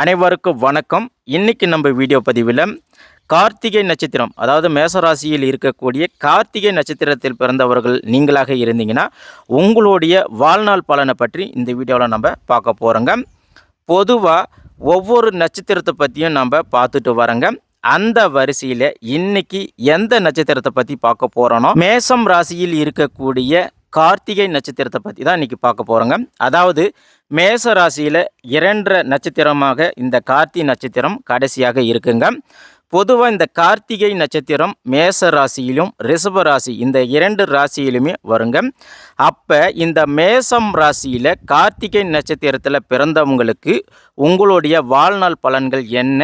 அனைவருக்கும் வணக்கம். இன்றைக்கி நம்ம வீடியோ பதிவில் கார்த்திகை நட்சத்திரம் அதாவது மேசராசியில் இருக்கக்கூடிய கார்த்திகை நட்சத்திரத்தில் பிறந்தவர்கள் நீங்களாக இருந்தீங்கன்னா உங்களுடைய வாழ்நாள் பலனை பற்றி இந்த வீடியோவில் நம்ம பார்க்க போகிறோங்க பொதுவாக ஒவ்வொரு நட்சத்திரத்தை பற்றியும் நம்ம பார்த்துட்டு வரோங்க. அந்த வரிசையில் இன்னைக்கு எந்த நட்சத்திரத்தை பற்றி பார்க்க போகிறோனோ மேசம் ராசியில் இருக்கக்கூடிய கார்த்திகை நட்சத்திரத்தை பற்றி தான் இன்றைக்கி பார்க்க போகிறோங்க அதாவது மேச ராசியில் இரண்டரை நட்சத்திரமாக இந்த கார்த்தி நட்சத்திரம் கடைசியாக இருக்குங்க. பொதுவாக இந்த கார்த்திகை நட்சத்திரம் மேச ராசியிலும் ரிஷப ராசி இந்த இரண்டு ராசியிலுமே வருங்க. அப்போ இந்த மேசம் ராசியில் கார்த்திகை நட்சத்திரத்தில் பிறந்தவங்களுக்கு உங்களுடைய வாழ்நாள் பலன்கள் என்ன?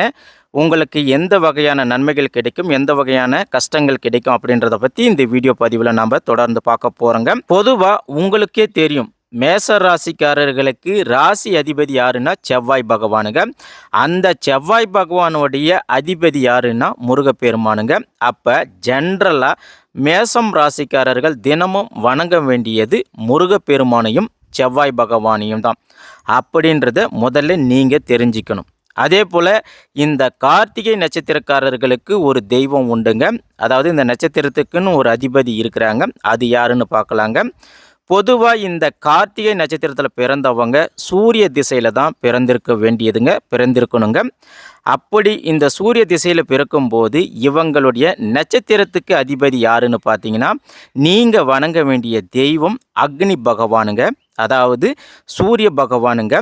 உங்களுக்கு எந்த வகையான நன்மைகள் கிடைக்கும் எந்த வகையான கஷ்டங்கள் கிடைக்கும் அப்படின்றத பற்றி இந்த வீடியோ பதிவில் நம்ம தொடர்ந்து பார்க்க போகிறோங்க பொதுவாக உங்களுக்கே தெரியும் மேச ராசிக்காரர்களுக்கு ராசி அதிபதி யாருன்னா செவ்வாய் பகவானுங்க. அந்த செவ்வாய் பகவானுடைய அதிபதி யாருன்னா முருகப்பெருமானுங்க. அப்போ ஜென்ரலாக மேசம் ராசிக்காரர்கள் தினமும் வணங்க வேண்டியது முருகப்பெருமானையும் செவ்வாய் பகவானையும் தான். அப்படின்றத முதல்ல நீங்கள் தெரிஞ்சுக்கணும். அதே போல் இந்த கார்த்திகை நட்சத்திரக்காரர்களுக்கு ஒரு தெய்வம் உண்டுங்க. அதாவது இந்த நட்சத்திரத்துக்குன்னு ஒரு அதிபதி இருக்கிறாங்க. அது யாருன்னு பார்க்கலாங்க. பொதுவாக இந்த கார்த்திகை நட்சத்திரத்தில் பிறந்தவங்க சூரிய திசையில் தான் பிறந்திருக்க வேண்டியதுங்க பிறந்திருக்கணுங்க. அப்படி இந்த சூரிய திசையில் பிறக்கும்போது இவங்களுடைய நட்சத்திரத்துக்கு அதிபதி யாருன்னு பார்த்தீங்கன்னா நீங்கள் வணங்க வேண்டிய தெய்வம் அக்னி பகவானுங்க. அதாவது சூரிய பகவானுங்க.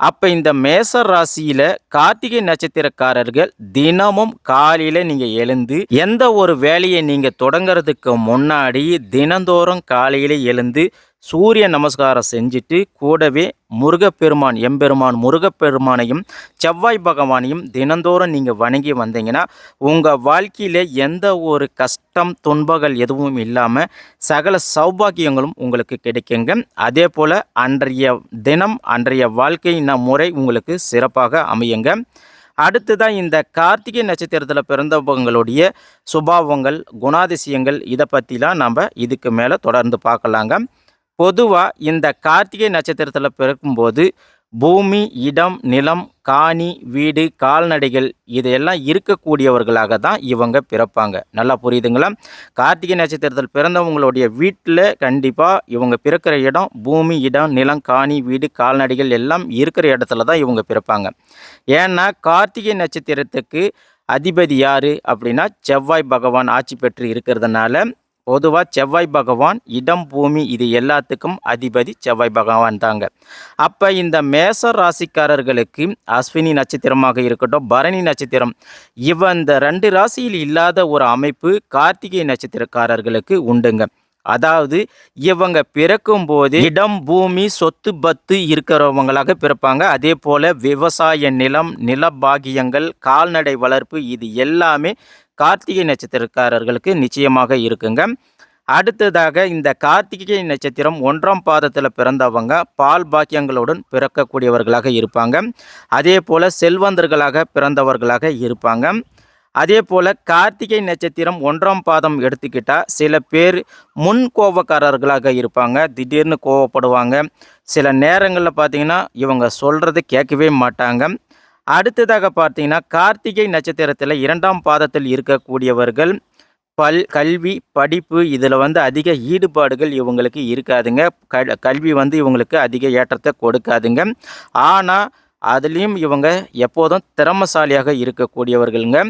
அப்போ இந்த மேச ராசியில் கார்த்திகை நட்சத்திரக்காரர்கள் தினமும் காலையில் நீங்கள் எழுந்து எந்த ஒரு வேலையை நீங்கள் தொடங்கிறதுக்கு முன்னாடி தினந்தோறும் காலையில் எழுந்து சூரிய நமஸ்காரம் செஞ்சுட்டு கூடவே முருகப்பெருமான் எம்பெருமான் முருகப்பெருமானையும் செவ்வாய் பகவானையும் தினந்தோறும் நீங்கள் வணங்கி வந்தீங்கன்னா உங்கள் வாழ்க்கையில் எந்த ஒரு கஷ்டம் துன்பங்கள் எதுவும் இல்லாமல் சகல சௌபாகியங்களும் உங்களுக்கு கிடைக்குங்க. அதே போல் அன்றைய தினம் அன்றைய வாழ்க்கையின் முறை உங்களுக்கு சிறப்பாக அமையுங்க. அடுத்ததான் இந்த கார்த்திகை நட்சத்திரத்தில் பிறந்தவங்களுடைய சுபாவங்கள் குணாதிசயங்கள் இதை பற்றிலாம் நம்ம இதுக்கு மேலே தொடர்ந்து பார்க்கலாங்க. பொதுவாக இந்த கார்த்திகை நட்சத்திரத்தில் பிறக்கும்போது பூமி இடம் நிலம் காணி வீடு கால்நடைகள் இதையெல்லாம் இருக்கக்கூடியவர்களாக தான் இவங்க பிறப்பாங்க. நல்லா புரியுதுங்களா? கார்த்திகை நட்சத்திரத்தில் பிறந்தவங்களுடைய வீட்டில் கண்டிப்பாக இவங்க பிறக்கிற இடம் பூமி இடம் நிலம் காணி வீடு கால்நடைகள் எல்லாம் இருக்கிற இடத்துல தான் இவங்க பிறப்பாங்க. ஏன்னா கார்த்திகை நட்சத்திரத்துக்கு அதிபதி யார் அப்படின்னா செவ்வாய் பகவான் ஆட்சி பெற்று இருக்கிறதுனால பொதுவாக செவ்வாய் பகவான் இடம் பூமி இது எல்லாத்துக்கும் அதிபதி செவ்வாய் பகவான் தாங்க. அப்போ இந்த மேச ராசிக்காரர்களுக்கு அஸ்வினி நட்சத்திரமாக இருக்கட்டும் பரணி நட்சத்திரம் இவ இந்த ரெண்டு ராசியில் இல்லாத ஒரு அமைப்பு கார்த்திகை நட்சத்திரக்காரர்களுக்கு உண்டுங்க. அதாவது இவங்க பிறக்கும் போது இடம் பூமி சொத்து பத்து இருக்கிறவங்களாக பிறப்பாங்க. அதே போல விவசாய நிலம் நிலபாகியங்கள் கால்நடை வளர்ப்பு இது எல்லாமே கார்த்திகை நட்சத்திரக்காரர்களுக்கு நிச்சயமாக இருக்குங்க. அடுத்ததாக இந்த கார்த்திகை நட்சத்திரம் ஒன்றாம் பாதத்தில் பிறந்தவங்க பால் பாக்கியங்களுடன் பிறக்கக்கூடியவர்களாக இருப்பாங்க. அதே போல் செல்வந்தர்களாக பிறந்தவர்களாக இருப்பாங்க. அதே போல் கார்த்திகை நட்சத்திரம் ஒன்றாம் பாதம் எடுத்துக்கிட்டால் சில பேர் முன் கோபக்காரர்களாக இருப்பாங்க. திடீர்னு கோவப்படுவாங்க சில நேரங்களில் பார்த்தீங்கன்னா இவங்க சொல்கிறத கேட்கவே மாட்டாங்க. அடுத்ததாக பார்த்தீங்கன்னா கார்த்திகை நட்சத்திரத்தில் இரண்டாம் பாதத்தில் இருக்கக்கூடியவர்கள் பல் கல்வி படிப்பு இதில் வந்து அதிக ஈடுபாடுகள் இவங்களுக்கு இருக்காதுங்க. கல்வி வந்து இவங்களுக்கு அதிக ஏற்றத்தை கொடுக்காதுங்க. ஆனால் அதுலேயும் இவங்க எப்போதும் திறமசாலியாக இருக்கக்கூடியவர்களுங்க.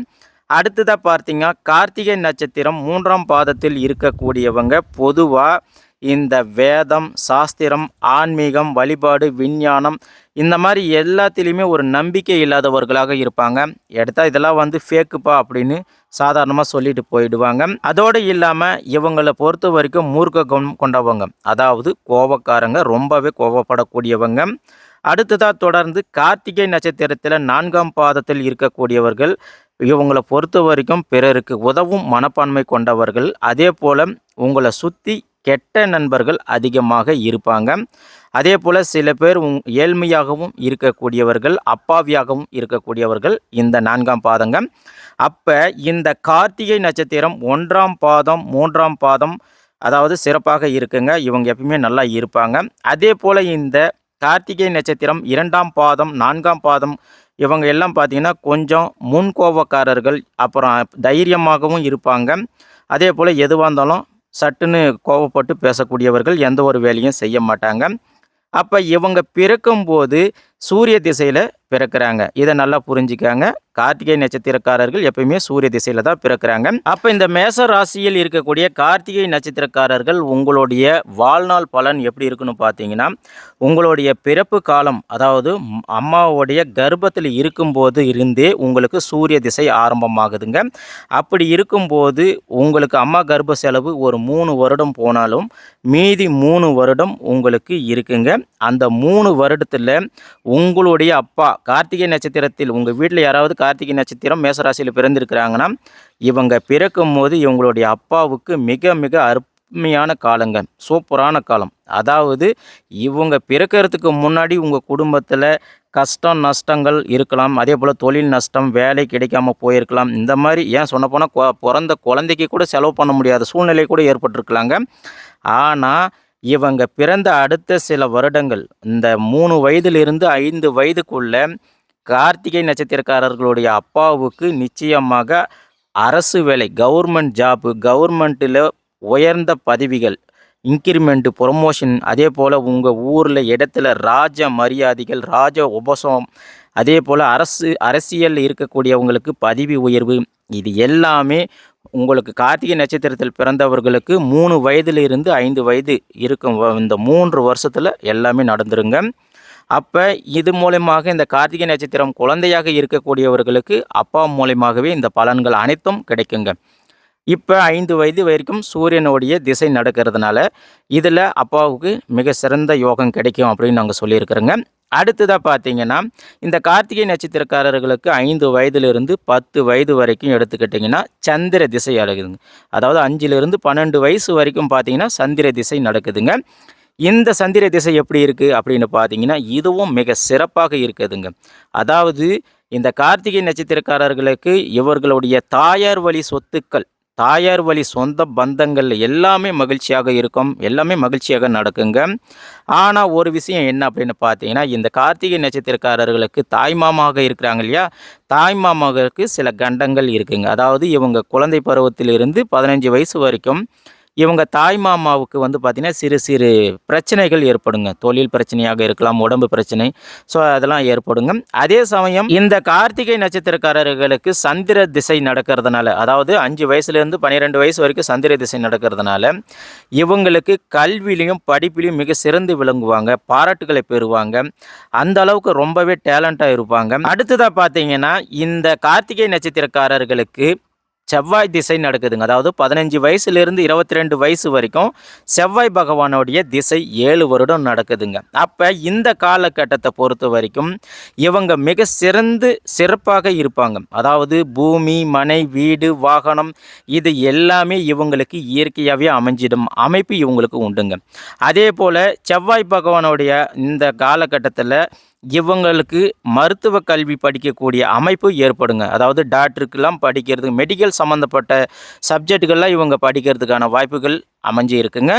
அடுத்ததாக பார்த்தீங்கன்னா கார்த்திகை நட்சத்திரம் மூன்றாம் பாதத்தில் இருக்கக்கூடியவங்க பொதுவாக இந்த வேதம் சாஸ்திரம் ஆன்மீகம் வழிபாடு விஞ்ஞானம் இந்த மாதிரி எல்லாத்துலேயுமே ஒரு நம்பிக்கை இல்லாதவர்களாக இருப்பாங்க. எடுத்தால் இதெல்லாம் வந்து ஃபேக்குப்பா அப்படின்னு சாதாரணமாக சொல்லிட்டு போயிடுவாங்க. அதோடு இல்லாமல் இவங்களை பொறுத்த வரைக்கும் மூர்க்க குணம் கொண்டவங்க. அதாவது கோபக்காரங்க ரொம்பவே கோபப்படக்கூடியவங்க. அடுத்ததாக தொடர்ந்து கார்த்திகை நட்சத்திரத்தில் நான்காம் பாதத்தில் இருக்கக்கூடியவர்கள். இவங்களை பொறுத்த வரைக்கும் பிறருக்கு உதவும் மனப்பான்மை கொண்டவர்கள். அதே போல் உங்களை சுற்றி கெட்ட நண்பர்கள் அதிகமாக இருப்பாங்க. அதே போல் சில பேர் ஏழ்மையாகவும் இருக்கக்கூடியவர்கள் அப்பாவியாகவும் இருக்கக்கூடியவர்கள் இந்த நான்காம் பாதங்க. அப்போ இந்த கார்த்திகை நட்சத்திரம் ஒன்றாம் பாதம் மூன்றாம் பாதம் அதாவது சிறப்பாக இருக்குங்க. இவங்க எப்பயுமே நல்லா இருப்பாங்க. அதே போல் இந்த கார்த்திகை நட்சத்திரம் இரண்டாம் பாதம் நான்காம் பாதம் இவங்க எல்லாம் பார்த்தீங்கன்னா கொஞ்சம் முன்கோபக்காரர்கள் அப்புறம் தைரியமாகவும் இருப்பாங்க. அதே போல் எதுவாக இருந்தாலும் சட்டுன்னு கோவப்பட்டு பேசக்கூடியவர்கள் எந்த ஒரு வேலையும் செய்ய மாட்டாங்க. அப்போ இவங்க பிறக்கும்போது சூரிய திசையில் பிறக்கிறாங்க. இதை நல்லா புரிஞ்சுக்காங்க. கார்த்திகை நட்சத்திரக்காரர்கள் எப்பயுமே சூரிய திசையில் தான் பிறக்கிறாங்க. அப்போ இந்த மேச ராசியில் இருக்கக்கூடிய கார்த்திகை நட்சத்திரக்காரர்கள் உங்களுடைய வாழ்நாள் பலன் எப்படி இருக்குன்னு பார்த்தீங்கன்னா உங்களுடைய பிறப்பு காலம் அதாவது அம்மாவுடைய கர்ப்பத்தில் இருக்கும்போது இருந்தே உங்களுக்கு சூரிய திசை ஆரம்பமாகுதுங்க. அப்படி இருக்கும்போது உங்களுக்கு அம்மா கர்ப்ப செலவு ஒரு மூணு வருடம் போனாலும் மீதி மூணு வருடம் உங்களுக்கு இருக்குங்க. அந்த மூணு வருடத்தில் உங்களுடைய அப்பா கார்த்திகை நட்சத்திரத்தில் உங்கள் வீட்டில் யாராவது கார்த்திகை நட்சத்திரம் மேசராசியில் பிறந்திருக்கிறாங்கன்னா இவங்க பிறக்கும் போது இவங்களுடைய அப்பாவுக்கு மிக மிக அருமையான காலங்க. சூப்பரான காலம். அதாவது இவங்க பிறக்கிறதுக்கு முன்னாடி உங்கள் குடும்பத்தில் கஷ்டம் நஷ்டங்கள் இருக்கலாம். அதே போல் தொழில் நஷ்டம் வேலை கிடைக்காம போயிருக்கலாம். இந்த மாதிரி ஏன் சொன்ன போனால் பிறந்த குழந்தைக்கு கூட செலவு பண்ண முடியாத சூழ்நிலை கூட ஏற்பட்டிருக்கலாங்க. ஆனால் இவங்க பிறந்த அடுத்த சில வருடங்கள் இந்த மூணு வயதிலிருந்து ஐந்து வயதுக்குள்ள கார்த்திகை நட்சத்திரக்காரர்களுடைய அப்பாவுக்கு நிச்சயமாக அரசு வேலை கவர்மெண்ட் ஜாப்பு கவர்மெண்ட்டில் உயர்ந்த பதவிகள் இன்க்ரிமெண்ட்டு ப்ரொமோஷன் அதே போல் உங்கள் ஊரில் இடத்துல ராஜ மரியாதைகள் ராஜ உபசம் அதே போல் அரசு அரசியலில் இருக்கக்கூடியவங்களுக்கு பதவி உயர்வு இது எல்லாமே உங்களுக்கு கார்த்திகை நட்சத்திரத்தில் பிறந்தவர்களுக்கு மூணு வயதிலிருந்து ஐந்து வயது இருக்கும் வ- இந்த மூன்று வருஷத்தில் எல்லாமே நடந்துருங்க. அப்போ இது மூலயமாக இந்த கார்த்திகை நட்சத்திரம் குழந்தையாக இருக்கக்கூடியவர்களுக்கு அப்பா மூலயமாகவே இந்த பலன்கள் அனைத்தும் கிடைக்குங்க. இப்போ ஐந்து வயது வரைக்கும் சூரியனுடைய திசை நடக்கிறதுனால இதில் அப்பாவுக்கு மிக சிறந்த யோகம் கிடைக்கும் அப்படின்னு நாங்கள் சொல்லியிருக்கிறோங்க. அடுத்ததாக பார்த்தீங்கன்னா இந்த கார்த்திகை நட்சத்திரக்காரர்களுக்கு ஐந்து வயதிலிருந்து பத்து வயது வரைக்கும் எடுத்துக்கிட்டிங்கன்னா சந்திர திசை அழகுதுங்க அதாவது அஞ்சிலிருந்து பன்னெண்டு வயசு வரைக்கும் பார்த்தீங்கன்னா சந்திர திசை நடக்குதுங்க. இந்த சந்திர திசை எப்படி இருக்குது அப்படின்னு பார்த்தீங்கன்னா இதுவும் மிக சிறப்பாக இருக்குதுங்க. அதாவது இந்த கார்த்திகை நட்சத்திரக்காரர்களுக்கு இவர்களுடைய தாயார் வழி சொத்துக்கள் தாயார் வழி சொந்த பந்தங்கள் எல்லாமே மகிழ்ச்சியாக இருக்கும் எல்லாமே மகிழ்ச்சியாக நடக்குங்க. ஆனால் ஒரு விஷயம் என்ன அப்படின்னு பார்த்தீங்கன்னா இந்த கார்த்திகை நட்சத்திரக்காரர்களுக்கு தாய்மாமாக இருக்கிறாங்க இல்லையா? தாய்மாமாவுக்கு சில கண்டங்கள் இருக்குங்க. அதாவது இவங்க குழந்தை பருவத்திலிருந்து பதினஞ்சு வயசு வரைக்கும் இவங்க தாய் மாமாவுக்கு வந்து பார்த்திங்கன்னா சிறு சிறு பிரச்சனைகள் ஏற்படுங்க. தொழில் பிரச்சனையாக இருக்கலாம் உடம்பு பிரச்சனை ஸோ அதெல்லாம் ஏற்படுங்க. அதே சமயம் இந்த கார்த்திகை நட்சத்திரக்காரர்களுக்கு சந்திர திசை நடக்கிறதுனால அதாவது அஞ்சு வயசுலேருந்து பன்னிரெண்டு வயசு வரைக்கும் சந்திர திசை நடக்கிறதுனால இவங்களுக்கு கல்வியிலையும் படிப்பிலையும் மிக சிறந்து விளங்குவாங்க பாராட்டுகளை பெறுவாங்க அந்த அளவுக்கு ரொம்பவே டேலண்ட்டாக இருப்பாங்க. அடுத்ததாக பார்த்தீங்கன்னா இந்த கார்த்திகை நட்சத்திரக்காரர்களுக்கு செவ்வாய் திசை நடக்குதுங்க. அதாவது பதினஞ்சு வயசுலேருந்து இருபத்தி ரெண்டு வயசு வரைக்கும் செவ்வாய் பகவானுடைய திசை ஏழு வருடம் நடக்குதுங்க. அப்போ இந்த காலகட்டத்தை பொறுத்த வரைக்கும் இவங்க மிக சிறந்து சிறப்பாக இருப்பாங்க. அதாவது பூமி மனை வீடு வாகனம் இது எல்லாமே இவங்களுக்கு இயற்கையாகவே அமைஞ்சிடும் அமைப்பு இவங்களுக்கு உண்டுங்க. அதே போல் செவ்வாய் பகவானுடைய இந்த காலகட்டத்தில் இவங்களுக்கு மருத்துவ கல்வி படிக்கக்கூடிய அமைப்பு ஏற்படுங்க. அதாவது டாக்டருக்கெல்லாம் படிக்கிறது மெடிக்கல் சம்மந்தப்பட்ட சப்ஜெக்டுகள்லாம் இவங்க படிக்கிறதுக்கான வாய்ப்புகள் அமைஞ்சு இருக்குங்க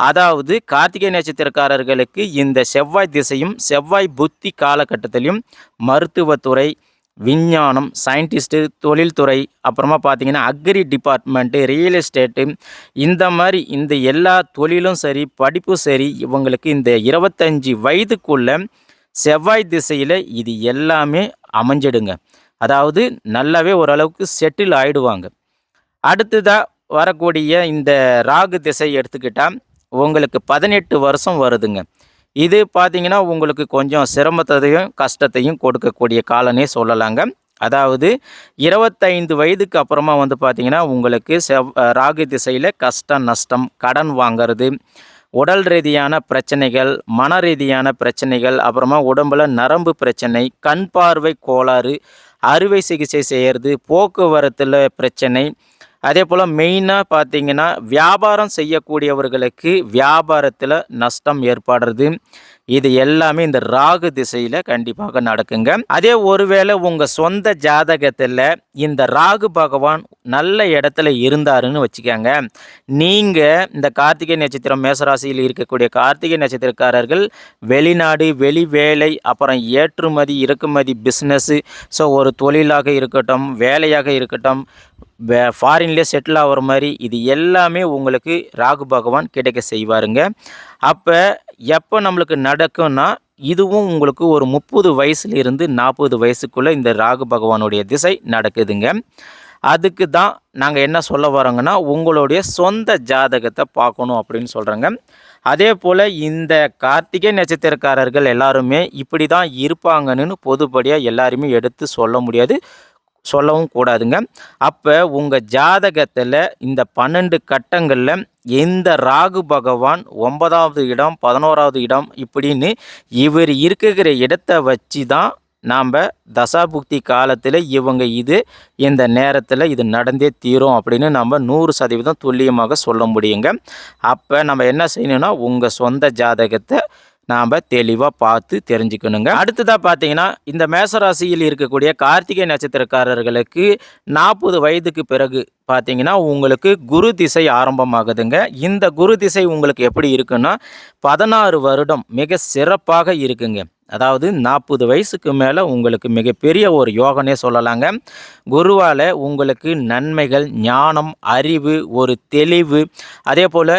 அதாவது கார்த்திகை நட்சத்திரக்காரர்களுக்கு இந்த செவ்வாய் திசையும் செவ்வாய் புத்தி காலகட்டத்திலையும் மருத்துவத்துறை விஞ்ஞானம் சயின்டிஸ்ட்டு தொழில்துறை அப்புறமா பார்த்திங்கன்னா அக்ரி டிபார்ட்மெண்ட்டு ரியல் எஸ்டேட்டு இந்த மாதிரி இந்த எல்லா தொழிலும் சரி படிப்பும் சரி இவங்களுக்கு இந்த இருபத்தஞ்சி வயதுக்குள்ளே செவ்வாய் திசையில் இது எல்லாமே அமைஞ்சிடுங்க. அதாவது நல்லாவே ஓரளவுக்கு செட்டில் ஆயிடுவாங்க. அடுத்ததாக வரக்கூடிய இந்த ராகு திசை எடுத்துக்கிட்டால் உங்களுக்கு பதினெட்டு வருஷம் வருதுங்க. இது பார்த்தீங்கன்னா உங்களுக்கு கொஞ்சம் சிரமத்தையும் கஷ்டத்தையும் கொடுக்கக்கூடிய காலனே சொல்லலாங்க. அதாவது இருபத்தைந்து வயதுக்கு அப்புறமா வந்து பார்த்திங்கன்னா உங்களுக்கு செவ் ராகு திசையில் கஷ்டம் நஷ்டம் கடன் வாங்கிறது உடல் ரீதியான பிரச்சனைகள் மன ரீதியான பிரச்சனைகள் அப்புறமா உடம்புல நரம்பு பிரச்சனை கண் பார்வை கோளாறு அறுவை சிகிச்சை செய்கிறது போக்குவரத்தில் பிரச்சனை. அதே போல் மெயினாக பார்த்தீங்கன்னா வியாபாரம் செய்யக்கூடியவர்களுக்கு வியாபாரத்தில் நஷ்டம் ஏற்படுறது. இது எல்லாமே இந்த ராகு திசையில் கண்டிப்பாக நடக்குங்க. அதே ஒருவேளை உங்கள் சொந்த ஜாதகத்தில் இந்த ராகு பகவான் நல்ல இடத்துல இருந்தாருன்னு வச்சுக்கோங்க. நீங்கள் இந்த கார்த்திகை நட்சத்திரம் மேசராசியில் இருக்கக்கூடிய கார்த்திகை நட்சத்திரக்காரர்கள் வெளிநாடு வெளி வேலை அப்புறம் ஏற்றுமதி இறக்குமதி பிஸ்னஸ்ஸு ஸோ ஒரு தொழிலாக இருக்கட்டும் வேலையாக இருக்கட்டும் ஃபாரின்லேயே செட்டில் ஆகிற மாதிரி இது எல்லாமே உங்களுக்கு ராகு பகவான் கிடைக்க செய்வாருங்க. அப்போ எப்போ நம்மளுக்கு நடக்கும்னா இதுவும் உங்களுக்கு ஒரு முப்பது வயசுலேருந்து நாற்பது வயசுக்குள்ளே இந்த ராகு பகவானுடைய திசை நடக்குதுங்க. அதுக்கு தான் நாங்கள் என்ன சொல்ல வரோங்கன்னா உங்களுடைய சொந்த ஜாதகத்தை பார்க்கணும் அப்படின்னு சொல்கிறோங்க அதே போல் இந்த கார்த்திகை நட்சத்திரக்காரர்கள் எல்லாருமே இப்படி தான் இருப்பாங்கன்னு பொதுப்படியாக எல்லாருமே எடுத்து சொல்ல முடியாது. சொல்லவும் கூடாதுங்க. அப்போ உங்கள் ஜாதகத்தில் இந்த பன்னெண்டு கட்டங்களில் எந்த ராகு பகவான் ஒன்பதாவது இடம் பதினோராவது இடம் இப்படின்னு இவர் இருக்கிற இடத்த வச்சு தான் நாம் தசாபுக்தி காலத்தில் இவங்க இது இந்த நேரத்தில் இது நடந்தே தீரும் அப்படின்னு நம்ம நூறு சதவீதம் துல்லியமாக சொல்ல முடியுங்க. அப்போ நம்ம என்ன செய்யணும்னா உங்கள் சொந்த ஜாதகத்தை நாம் தெளிவாக பார்த்து தெரிஞ்சுக்கணுங்க. அடுத்ததாக பார்த்தீங்கன்னா இந்த மேசராசியில் இருக்கக்கூடிய கார்த்திகை நட்சத்திரக்காரர்களுக்கு நாற்பது வயதுக்கு பிறகு பார்த்தீங்கன்னா உங்களுக்கு குரு திசை ஆரம்பமாகுதுங்க. இந்த குரு திசை உங்களுக்கு எப்படி இருக்குன்னா பதினாறு வருடம் மிக சிறப்பாக இருக்குங்க. அதாவது நாற்பது வயசுக்கு மேலே உங்களுக்கு மிகப்பெரிய ஒரு யோகனே சொல்லலாங்க. குருவால் உங்களுக்கு நன்மைகள் ஞானம் அறிவு ஒரு தெளிவு அதே போல்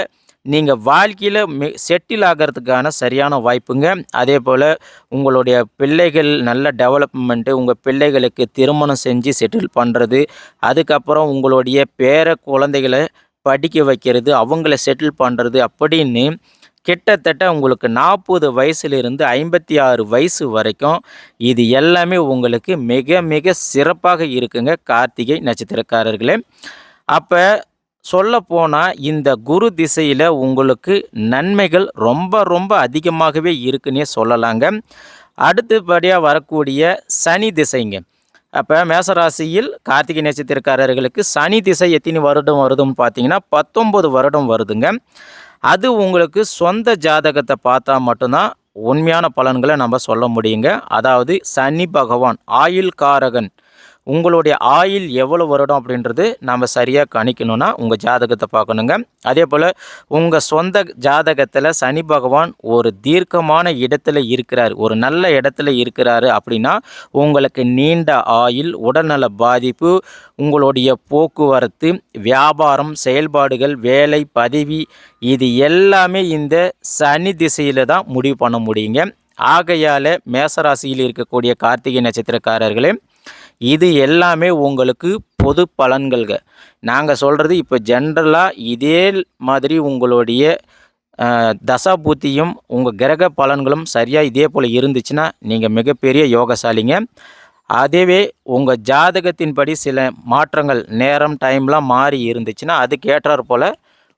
நீங்கள் வாழ்க்கையில் மி செட்டில் ஆகிறதுக்கான சரியான வாய்ப்புங்க. அதே போல் உங்களுடைய பிள்ளைகள் நல்ல டெவலப்மெண்ட்டு உங்கள் பிள்ளைகளுக்கு திருமணம் செஞ்சு செட்டில் பண்ணுறது அதுக்கப்புறம் உங்களுடைய பேர குழந்தைகளை படிக்க வைக்கிறது அவங்கள செட்டில் பண்ணுறது அப்படின்னு கிட்டத்தட்ட உங்களுக்கு நாற்பது வயசுலேருந்து ஐம்பத்தி ஆறு வயசு வரைக்கும் இது எல்லாமே உங்களுக்கு மிக மிக சிறப்பாக இருக்குங்க. கார்த்திகை நட்சத்திரக்காரர்களே. அப்போ சொல்லப்போனால் இந்த குரு திசையில் உங்களுக்கு நன்மைகள் ரொம்ப ரொம்ப அதிகமாகவே இருக்குன்னே சொல்லலாங்க. அடுத்தபடியாக வரக்கூடிய சனி திசைங்க. அப்போ மேசராசியில் கார்த்திகை நட்சத்திரக்காரர்களுக்கு சனி திசை எத்தனை வருடம் வருதுன்னு பார்த்தீங்கன்னா பத்தொம்பது வருடம் வருதுங்க. அது உங்களுக்கு சொந்த ஜாதகத்தை பார்த்தா மட்டும்தான் உண்மையான பலன்களை நம்ம சொல்ல முடியுங்க. அதாவது சனி பகவான் ஆயுள் காரகன் உங்களுடைய ஆயில் எவ்வளோ வருடம் அப்படின்றது நம்ம சரியாக கணிக்கணும்னா உங்கள் ஜாதகத்தை பார்க்கணுங்க. அதே போல் உங்கள் சொந்த ஜாதகத்தில் சனி பகவான் ஒரு தீர்க்கமான இடத்துல இருக்கிறார் ஒரு நல்ல இடத்துல இருக்கிறாரு அப்படின்னா உங்களுக்கு நீண்ட ஆயில் உடல்நல பாதிப்பு உங்களுடைய போக்குவரத்து வியாபாரம் செயல்பாடுகள் வேலை பதவி இது எல்லாமே இந்த சனி திசையில் தான் முடிவு பண்ண முடியுங்க. ஆகையால் மேசராசியில் இருக்கக்கூடிய கார்த்திகை நட்சத்திரக்காரர்களே இது எல்லாமே உங்களுக்கு பொது பலன்கள்க. நாங்கள் சொல்கிறது இப்போ ஜென்ரலாக இதே மாதிரி உங்களுடைய தசாபூத்தியும் உங்கள் கிரக பலன்களும் சரியாக இதே போல் இருந்துச்சுன்னா நீங்கள் மிகப்பெரிய யோகசாலிங்க. அதுவே உங்கள் ஜாதகத்தின்படி சில மாற்றங்கள் நேரம் டைம்லாம் மாறி இருந்துச்சுன்னா அதுக்கேற்றாற் போல்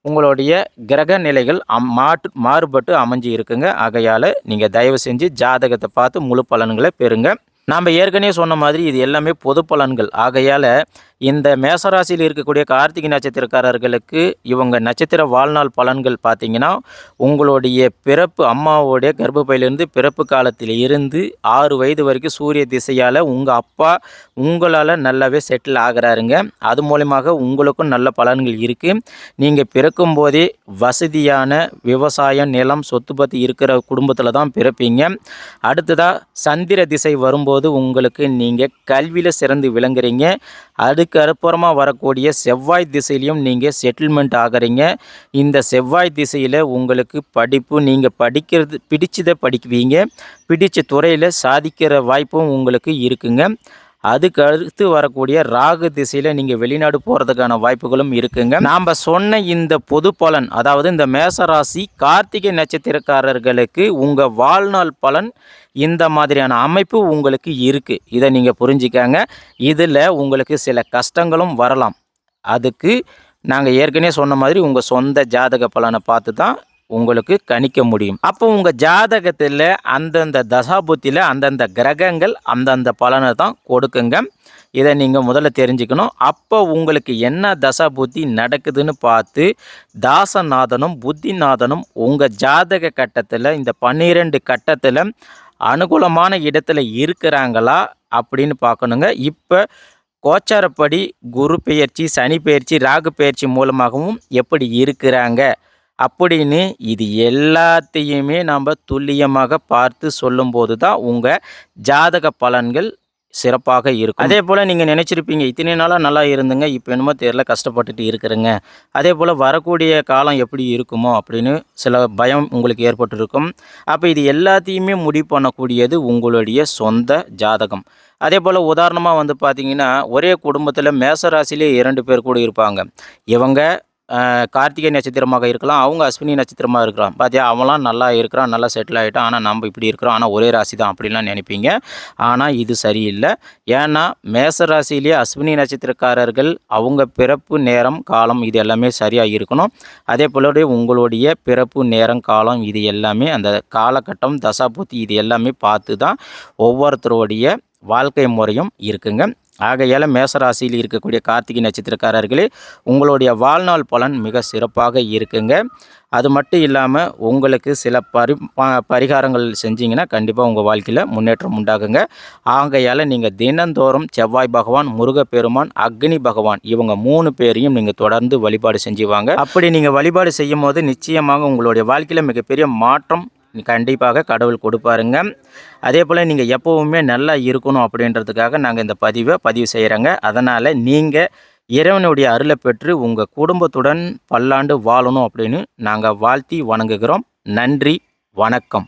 உங்களுடைய கிரக நிலைகள் அம் மாட்டு மாறுபட்டு அமைஞ்சு இருக்குங்க. ஆகையால் நீங்கள் தயவு செஞ்சு ஜாதகத்தை பார்த்து முழு பலன்களை பெறுங்க. நாம் ஏற்கனவே சொன்ன மாதிரி இது எல்லாமே பொது பலன்கள் ஆகையால் இந்த மேசராசியில் இருக்கக்கூடிய கார்த்திகை நட்சத்திரக்காரர்களுக்கு இவங்க நட்சத்திர வாழ்நாள் பலன்கள் பார்த்தீங்கன்னா உங்களுடைய பிறப்பு அம்மாவோடைய கர்ப்பப்பையிலிருந்து பிறப்பு காலத்தில் இருந்து ஆறு வயது வரைக்கும் சூரிய திசையால் உங்கள் அப்பா உங்களால் நல்லாவே செட்டில் ஆகிறாருங்க. அது மூலயமாக உங்களுக்கும் நல்ல பலன்கள் இருக்குது நீங்கள் பிறக்கும் போதே வசதியான விவசாயம் நிலம் சொத்து பற்றி இருக்கிற குடும்பத்தில் தான் பிறப்பீங்க. அடுத்ததாக சந்திர திசை வரும்போது உங்களுக்கு நீங்கள் கல்வியில் சிறந்து விளங்குறீங்க. அதுக்கு அப்புறமா வரக்கூடிய செவ்வாய் திசையிலையும் நீங்கள் செட்டில்மெண்ட் ஆகிறீங்க. இந்த செவ்வாய் திசையில் உங்களுக்கு படிப்பு நீங்கள் படிக்கிறது பிடிச்சதை படிக்குவீங்க. பிடிச்ச துறையில் சாதிக்கிற வாய்ப்பும் உங்களுக்கு இருக்குங்க. அதுக்கு அடுத்து வரக்கூடிய ராகு திசையில் நீங்கள் வெளிநாடு போகிறதுக்கான வாய்ப்புகளும் இருக்குங்க. நாம் சொன்ன இந்த பொது பலன் அதாவது இந்த மேசராசி கார்த்திகை நட்சத்திரக்காரர்களுக்கு உங்கள் வாழ்நாள் பலன் இந்த மாதிரியான அமைப்பு உங்களுக்கு இருக்குது இதை நீங்கள் புரிஞ்சிக்காங்க. இதில் உங்களுக்கு சில கஷ்டங்களும் வரலாம். அதுக்கு நாங்கள் ஏற்கனவே சொன்ன மாதிரி உங்கள் சொந்த ஜாதக பலனை பார்த்து தான் உங்களுக்கு கணிக்க முடியும். அப்போ உங்கள் ஜாதகத்தில் அந்தந்த தசாபுத்தியில் அந்தந்த கிரகங்கள் அந்தந்த பலனை தான் கொடுக்குங்க. இதை நீங்கள் முதல்ல தெரிஞ்சுக்கணும். அப்போ உங்களுக்கு என்ன தசா புத்தி நடக்குதுன்னு பார்த்து தாசநாதனும் புத்திநாதனும் உங்கள் ஜாதக கட்டத்தில் இந்த பன்னிரெண்டு கட்டத்தில் அனுகூலமான இடத்துல இருக்கிறாங்களா அப்படின்னு பார்க்கணுங்க. இப்போ கோச்சாரப்படி குரு பெயர்ச்சி சனி பெயர்ச்சி ராகு பெயர்ச்சி மூலமாகவும் எப்படி இருக்கிறாங்க அப்படின்னு இது எல்லாத்தையுமே நம்ம துல்லியமாக பார்த்து சொல்லும்போது தான் உங்கள் ஜாதக பலன்கள் சிறப்பாக இருக்கும். அதே போல் நீங்கள் நினச்சிருப்பீங்க இத்தனை நாளாக நல்லா இருந்துங்க இப்போ என்னமோ தெரியல கஷ்டப்பட்டுட்டு இருக்கிறேங்க. அதே போல் வரக்கூடிய காலம் எப்படி இருக்குமோ அப்படின்னு சில பயம் உங்களுக்கு ஏற்பட்டிருக்கும். அப்போ இது எல்லாத்தையுமே முடிவு பண்ணக்கூடியது உங்களுடைய சொந்த ஜாதகம். அதே போல் உதாரணமாக வந்து பார்த்தீங்கன்னா ஒரே குடும்பத்தில் மேசராசிலே இரண்டு பேர் கூட இருப்பாங்க. இவங்க கார்த்திகை நட்சத்திரமாக இருக்கலாம் அவங்க அஸ்வினி நட்சத்திரமாக இருக்கலாம். பார்த்தியா அவன்லாம் நல்லா இருக்கிறான் நல்லா செட்டில் ஆகிட்டான் ஆனால் நம்ம இப்படி இருக்கிறோம். ஆனால் ஒரே ராசி தான் அப்படிலாம் நினைப்பீங்க. ஆனால் இது சரியில்லை. ஏன்னா மேச ராசியிலேயே அஸ்வினி நட்சத்திரக்காரர்கள் அவங்க பிறப்பு நேரம் காலம் இது எல்லாமே சரியாக இருக்கணும். அதே போலவே உங்களுடைய பிறப்பு நேரம் காலம் இது எல்லாமே அந்த காலகட்டம் தசாபூத்தி இது எல்லாமே பார்த்து தான் ஒவ்வொருத்தருடைய வாழ்க்கை முறையும் இருக்குங்க. ஆகையால் மேசராசியில் இருக்கக்கூடிய கார்த்திகை நட்சத்திரக்காரர்களே உங்களுடைய வாழ்நாள் பலன் மிக சிறப்பாக இருக்குங்க. அது மட்டும் இல்லாமல் உங்களுக்கு சில பரி பரிகாரங்கள் செஞ்சிங்கன்னா கண்டிப்பாக உங்கள் வாழ்க்கையில் முன்னேற்றம் உண்டாகுங்க. ஆகையால் நீங்கள் தினந்தோறும் செவ்வாய் பகவான் முருகப்பெருமான் அக்னி பகவான் இவங்க மூணு பேரையும் நீங்கள் தொடர்ந்து வழிபாடு செஞ்சுவாங்க. அப்படி நீங்கள் வழிபாடு செய்யும் போது நிச்சயமாக உங்களுடைய வாழ்க்கையில் மிகப்பெரிய மாற்றம் கண்டிப்பாக கடவுள் கொடுப்பாருங்க. அதே போல் நீங்கள் எப்போவுமே நல்லா இருக்கணும் அப்படின்றதுக்காக நாங்கள் இந்த பதிவை பதிவு செய்கிறோங்க அதனால் நீங்கள் இறைவனுடைய அருளை பெற்று உங்கள் குடும்பத்துடன் பல்லாண்டு வாழணும் அப்படின்னு நாங்கள் வாழ்த்தி வணங்குகிறோம். நன்றி வணக்கம்.